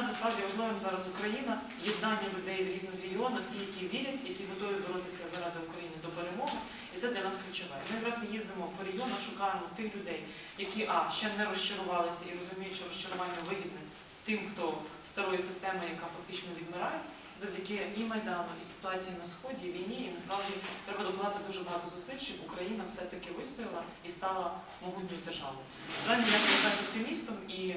нас насправді важливим зараз Україна, єднання людей в різних регіонах, ті, які вірять, які готові боротися заради України до перемоги. І це для нас ключове. Ми якраз їздимо по регіонах, шукаємо тих людей, які а ще не розчарувалися і розуміють, що розчарування вигідне тим, хто старої системи, яка фактично відмирає, завдяки і майдану, і ситуації на сході, і війні. І насправді треба докладати дуже багато зусиль, щоб Україна все-таки вистояла і стала могутньою державою. Далі я якраз оптимістом і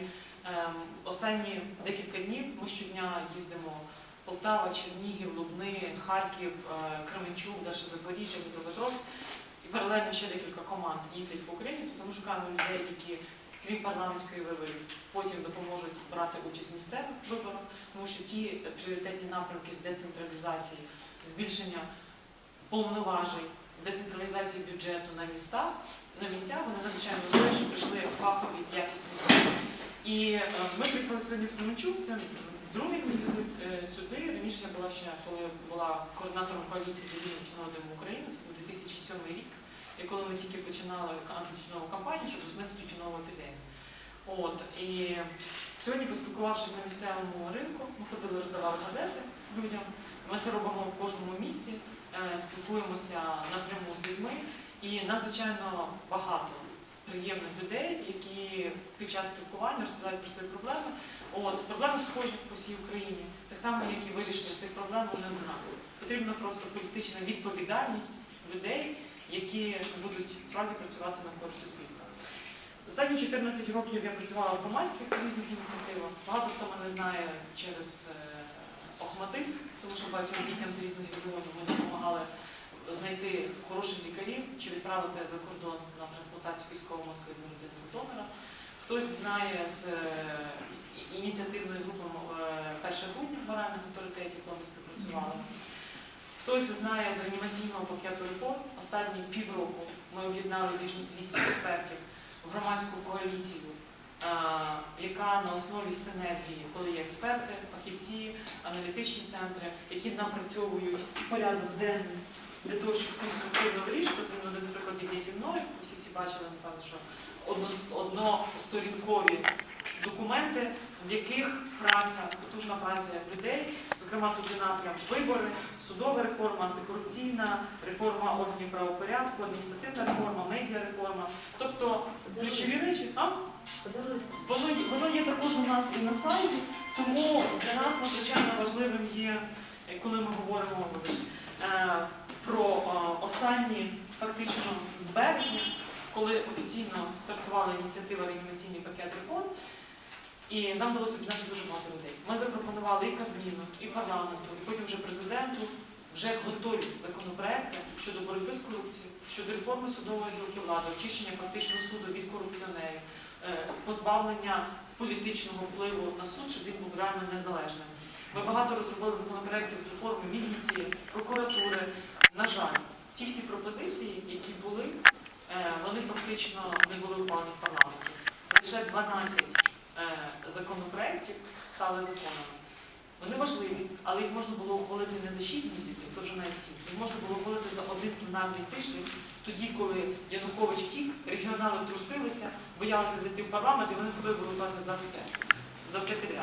останні декілька днів ми щодня їздимо Полтава, Чернігів, Лубни, Харків, е, Кременчук, далі Запоріжжя, Дніпропетровськ. І паралельно ще декілька команд їздять по Україні, тому шукаємо людей, які, крім парламентської виборів, потім допоможуть брати участь в місцевих виборах, тому що ті пріоритетні напрямки з децентралізації, збільшення повноважень, децентралізації бюджету на містах, на місцях, вони надзвичайно важливі, що прийшли. І е, ми приїхали сьогодні в Кременчук, це другий візит е, сюди. Раніше я була ще, коли була координатором коаліції за вільну тютюнову Україну, це був 2007 рік, і коли ми тільки починали антитютюнову кампанію, щоб зупинити тютюнову епідемію. От, і сьогодні, поспілкувавшись на місцевому ринку, ми ходили, роздавали газети людям. Ми це робимо в кожному місці, е, спілкуємося напряму з людьми, і надзвичайно багато приємних людей, які під час спілкування розповідають про свої проблеми. От, проблеми схожі по всій Україні, так само, як і вирішення цих проблем, вони однакові. Потрібна просто політична відповідальність людей, які будуть справді працювати на користь суспільства. Останні 14 років я працювала в громадських різних ініціативах. Багато хто мене знає через е, Охматит, тому що багатьом дітям з різних регіонів ми допомагали знайти хороших лікарів чи відправити за кордон на трансплантацію військового мозкової людинного донора. Хтось знає з е, ініціативною групою е, 1 грудня в моральних авторитетів, коли ми співпрацювали. Хтось знає з реанімаційного пакету реформ. Останні півроку ми об'єднали більш ніж 200 експертів в громадську коаліцію, е, яка на основі синергії, коли є експерти, фахівці, аналітичні центри, які напрацьовують порядок денний для того, щоб конструктивно вирішувати. Ну, наприклад, як є зі всі ці бачили, напевно, що одно- односторінкові документи, з яких праця, потужна праця людей, зокрема тут є напрям вибори, судова реформа, антикорупційна реформа органів правопорядку, адміністративна реформа, медіареформа. Тобто ключові речі, а? Воно, воно є також у нас і на сайті, тому для нас надзвичайно важливим є, коли ми говоримо останні фактично з березня, коли офіційно стартувала ініціатива реанімаційний пакет реформ, і нам вдалося об'єднати дуже багато людей. Ми запропонували і Кабміну, і парламенту, і потім вже президенту вже готові законопроекти щодо боротьби з корупцією, щодо реформи судової гілки влади, очищення фактично суду від корупціонерів, е, позбавлення політичного впливу на суд, щоб він був реально незалежним. Ми багато розробили законопроєктів з реформи міліції, прокуратури. На жаль, ті всі пропозиції, які були, е, вони фактично не були ухвалені в парламенті. Лише 12 е, законопроєктів стали законами. Вони важливі, але їх можна було ухвалити не за 6 місяців, то вже навіть 7. Їх можна було ухвалити за один пленарний тиждень, тоді, коли Янукович втік, регіонали трусилися, боялися зайти в парламент, і вони готові голосувати за все, за все підряд.